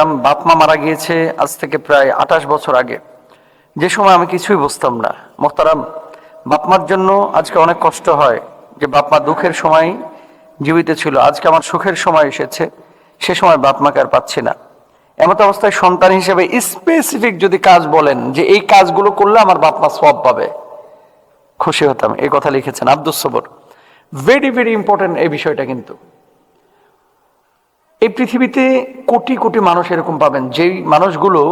মোহতারাম বাপ মা মারা গিয়েছে আজ থেকে প্রায় আঠাশ বছর আগে। যে সময় আমি কিছুই বুঝতাম না। মোহতারাম বাপ মার জন্য আজকে অনেক কষ্ট হয় যে বাপ মা দুঃখের সময় জীবিত ছিল। আজকে আমার সুখের সময় এসেছে। সে সময় বাপমাকে আর পাচ্ছি না। এমত অবস্থায় সন্তান হিসেবে স্পেসিফিক যদি কাজ বলেন যে এই কাজগুলো করলে আমার বাপ মা সব পাবে। খুশি হতাম। এই কথা লিখেছেন আব্দুস সবর। ভেরি ভেরি ইম্পর্টেন্ট এই বিষয়টা কিন্তু। এই পৃথিবীতে কোটি কোটি মানুষ এরকম পাবেন। যেই মানুষগুলো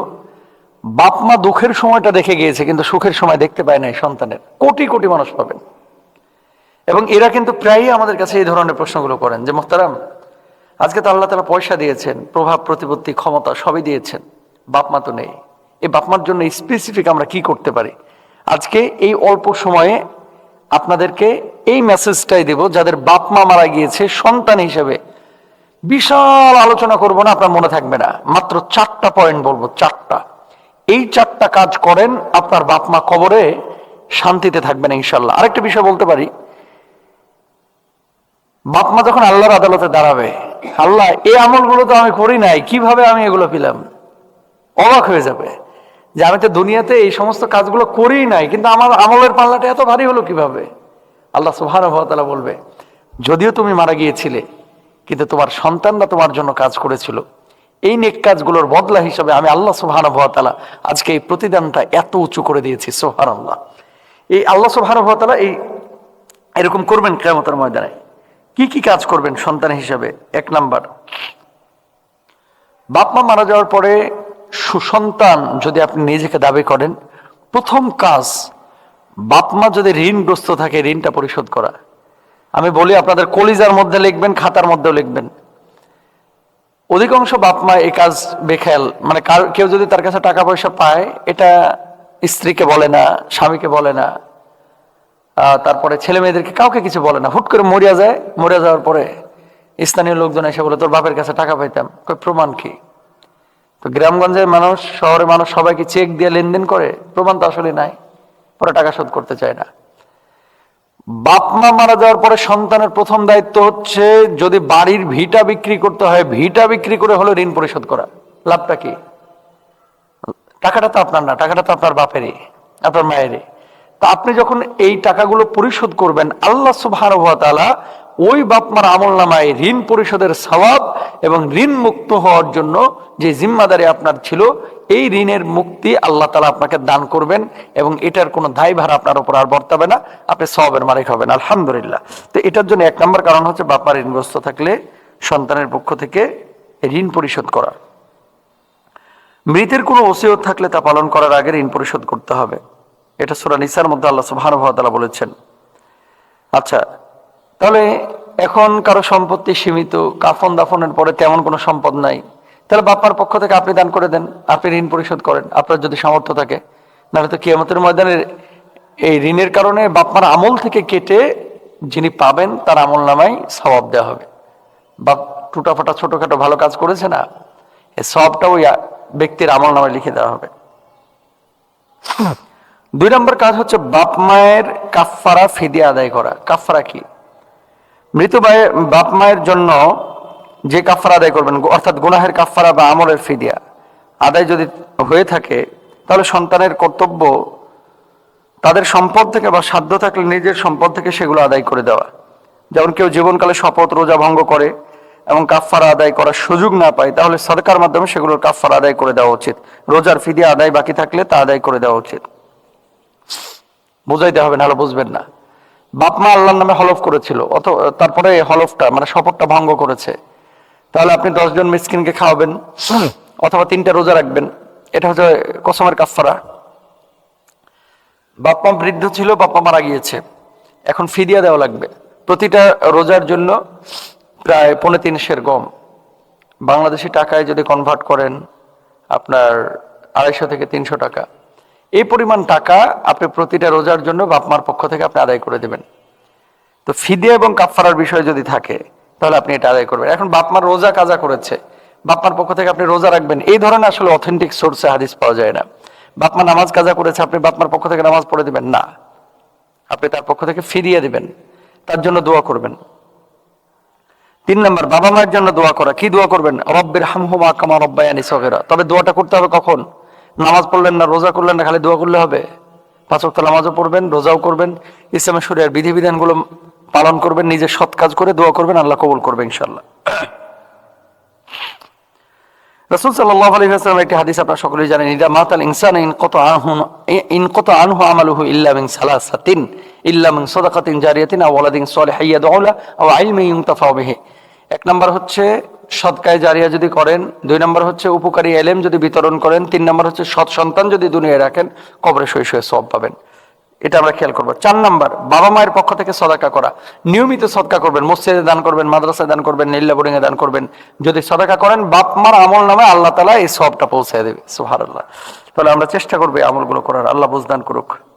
বাপ মা দুঃখের সময়টা দেখে গিয়েছে, কিন্তু সুখের সময় দেখতে পায় নাই সন্তানের। কোটি কোটি মানুষ পাবেন। এবং এরা কিন্তু প্রায়ই আমাদের কাছে এই ধরনের প্রশ্নগুলো করেন যে মোহতারাম আজকে তো আল্লাহ তালা পয়সা দিয়েছেন, প্রভাব, প্রতিপত্তি, ক্ষমতা সবই দিয়েছেন। বাপ মা তো নেই। এই বাপ মার জন্য স্পেসিফিক আমরা কি করতে পারি? আজকে এই অল্প সময়ে আপনাদেরকে এই মেসেজটাই দেব, যাদের বাপ মা মারা গিয়েছে, সন্তান হিসেবে বিশাল আলোচনা করব না, আপনার মনে থাকবে না। মাত্র চারটা পয়েন্ট বলব, চারটা। এই চারটা কাজ করেন, আপনার বাপ মা কবরে শান্তিতে থাকবেন ইনশাল্লাহ। আরেকটা বিষয় বলতে পারি। বাপ মা যখন আল্লাহর আদালতে দাঁড়াবে, আল্লাহ এই আমলগুলো তো আমি করি নাই, কীভাবে আমি এগুলো পেলাম? অবাক হয়ে যাবে যে আমি তো দুনিয়াতে এই সমস্ত কাজগুলো করি নাই, কিন্তু আমার আমলের পাল্লাটা এত ভারী হলো কীভাবে? আল্লাহ সুহানুভতালা বলবে, যদিও তুমি মারা গিয়েছিলে কিন্তু তোমার সন্তানরা তোমার জন্য কাজ করেছিল। এই নেক কাজগুলোর বদলা হিসাবে আমি আল্লাহ সুহানুভতালা আজকে এই প্রতিদানটা এত উঁচু করে দিয়েছি সোহান আল্লাহ এই আল্লাহ সুহানুভতালা এই এরকম করবেন কেমতের ময়দানে। কি কি কাজ করবেন সন্তান হিসাবে? এক নাম্বার, বাপ মা মারা যাওয়ার পরে সুসন্তান যদি আপনি নিজেকে দাবি করেন, প্রথম কাজ বাপ মা যদি ঋণগ্রস্ত থাকে, ঋণটা পরিশোধ করা। আমি বলি, আপনাদের কলিজার মধ্যে লিখবেন, খাতার মধ্যেও লিখবেন। অধিকাংশ বাপ মা এই কাজ বেখেয়াল মানে কার- কেউ যদি তার কাছে টাকা পয়সা পায়, এটা স্ত্রীকে বলে না, স্বামীকে বলে না তারপরে ছেলে মেয়েদেরকে কাউকে কিছু বলে না। হুট করে মরিয়া যায়, মরিয়া যাওয়ার পরে স্থানীয় লোকজন এসে বলে, তোর বাপের কাছে টাকা পাইতাম। কই, প্রমাণ কি? তো গ্রামগঞ্জের মানুষ, শহরের মানুষ সবাইকে চেক দিয়ে লেনদেন করে? প্রমাণ তো আসলে নাই, পরে টাকা শোধ করতে চায় না। বাপ মা মারা যাওয়ার পরে সন্তানের প্রথম দায়িত্ব হচ্ছে যদি বাড়ির ভিটা বিক্রি করতে হয়, ভিটা বিক্রি করে হলে ঋণ পরিশোধ করা। লাভটা কি? টাকাটা তো আপনার না, টাকাটা তো আপনার বাপেরই, আপনার মায়েরই। তা আপনি যখন এই টাকাগুলো পরিশোধ করবেন, আল্লাহ সুবাহ ওই বাপমার আমল নামায় ঋণ পরিশোধের সওয়াব এবং ঋণ মুক্ত হওয়ার জন্য যে জিম্মাদারি আপনার ছিল, এই ঋণের মুক্তি আল্লাহ তালা আপনাকে দান করবেন এবং এটার কোনো দায়ভার আপনার উপর আর বর্তাবে না। আপনি সবের মালিক হবেন, আলহামদুলিল্লাহ। তো এটার জন্য এক নম্বর কারণ হচ্ছে বাপমার ঋণগ্রস্ত থাকলে সন্তানের পক্ষ থেকে ঋণ পরিশোধ করা। মৃতের কোনো ওসিয়ত থাকলে তা পালন করার আগে ঋণ পরিশোধ করতে হবে। এটা সুরা নিসার মধ্যে আল্লাহ ওয়া বলেছেন। আচ্ছা তাহলে এখন কারও সম্পত্তি সীমিত, কাফন দাফনের পরে তেমন কোনো সম্পদ নাই। তাহলে বাপ্পার পক্ষ থেকে আপনি দান করে দেন, আপনি ঋণ পরিশোধ করেন, আপনার যদি সামর্থ্য থাকে। নাহলে তো কিয়ামতের ময়দানে এই ঋণের কারণে বাপ্পার আমল থেকে কেটে যিনি পাবেন তার আমল নামাই সবাব দেওয়া হবে। বাপ টুটাফাটা ছোটখাটো ভালো কাজ করেছে না, এই সবটা ওই ব্যক্তির আমল নামায় লিখে দেওয়া হবে। দুই নম্বর কাজ হচ্ছে বাপ মায়ের কাফফারা ফিদিয়া আদায় করা। কাফফারা কি? মৃত বাপ মায়ের জন্য যে কাফফারা আদায় করবেন অর্থাৎ গুনাহের কাফফারা বা আমলের ফিদিয়া আদায় যদি হয়ে থাকে, তাহলে সন্তানের কর্তব্য তাদের সম্পদ থেকে বা সাধ্য থাকলে নিজের সম্পদ থেকে সেগুলো আদায় করে দেওয়া। যেমন কেউ জীবনকালে শপথ, রোজা ভঙ্গ করে এবং কাফফারা আদায় করার সুযোগ না পায়, তাহলে সরকার মাধ্যমে সেগুলোর কাফফারা আদায় করে দেওয়া উচিত। রোজার ফিদিয়া আদায় বাকি থাকলে তা আদায় করে দেওয়া উচিত। বুঝাইতে হবে, নাহলে বুঝবেন না। বাপ মা আল্লাহর নামে হলফ করেছিল অত তারপরে হলফটা মানে শপথটা ভঙ্গ করেছে। তাহলে আপনি দশজন মিসকিনকে খাওয়াবেন, অথবা তিনটা রোজা রাখবেন, এটা হচ্ছে কসমের কাফফারা। বাপ মা বৃদ্ধ ছিল, বাপ মা মারা গিয়েছে, এখন ফিদিয়া দেওয়া লাগবে। প্রতিটা রোজার জন্য প্রায় পৌনে তিন সের গম। বাংলাদেশি টাকায় যদি কনভার্ট করেন, আপনার আড়াইশো থেকে তিনশো টাকা। এই পরিমাণ টাকা আপনি প্রতিটা রোজার জন্য বাপমার পক্ষ থেকে আপনি আদায় করে দেবেন। তো ফিদে এবং কাফফারার বিষয় যদি থাকে, তাহলে আপনি এটা আদায় করবেন। এখন বাপমার রোজা কাজা করেছে, বাপমার পক্ষ থেকে আপনি রোজা রাখবেন, এই ধরনের আসলে অথেন্টিক সোর্সে হাদিস পাওয়া যায় না। বাপমা নামাজ কাজা করেছে, আপনি বাপমার পক্ষ থেকে নামাজ পড়ে দিবেন? না। আপনি তার পক্ষ থেকে ফিরিয়ে দিবেন, তার জন্য দোয়া করবেন। তিন নম্বর, বাবা মায়ের জন্য দোয়া করা। কি দোয়া করবেন? রব্বের হামহুমা কামা রব্বায়ানি সগেরা। তবে দোয়াটা করতে হবে কখন? নামাজ পড়লেন না, রোজা করলেন না, খালি দোয়া করলে হবে। পাঁচ ওয়াক্ত নামাজও পড়বেন, রোজাও করবেন, ইসলামের শরীরের বিধিবিধানগুলো পালন করবেন, নিজের সৎ কাজ করে দোয়া করবেন, আল্লাহ কবুল করবে ইনশাল্লাহ রসুল সাল্লাহ আলী আসলাম একটি হাদিস আপনারা সকলেই জানেন, ইদা মাতাল ইনসান ইন কত আনহু ইন কত আনহু আমালুহু ইল্লা মিন সালাসাতিন, ইল্লা মিন সাদাকাতিন জারিয়াতিন আও ওয়ালাদিন সালিহিন ইয়াদউলা আও ইলমি ইউনতাফাউ বিহি। এক নাম্বার হচ্ছে সদকায় জারিয়া যদি করেন, দুই নম্বর হচ্ছে উপকারী এলেম যদি বিতরণ করেন, তিন নম্বর হচ্ছে সৎ সন্তান যদি দুনিয়ায় রাখেন, কবরে শৈ শয়ে সব পাবেন। এটা আমরা খেয়াল করব। চার নাম্বার, বাবা মায়ের পক্ষ থেকে সদাকা করা। নিয়মিত সদকা করবেন, মসজিদে দান করবেন, মাদ্রাসায় দান করবেন নীল্লা বোর্ডিং এ দান করবেন। যদি সদাকা করেন, বাপ মার আমল নামে আল্লাহ তালা এই সবটা পৌঁছায় দেবে। সুহার আল্লাহ তাহলে আমরা চেষ্টা করব আমলগুলো করার। আল্লাহ বুঝদান করুক।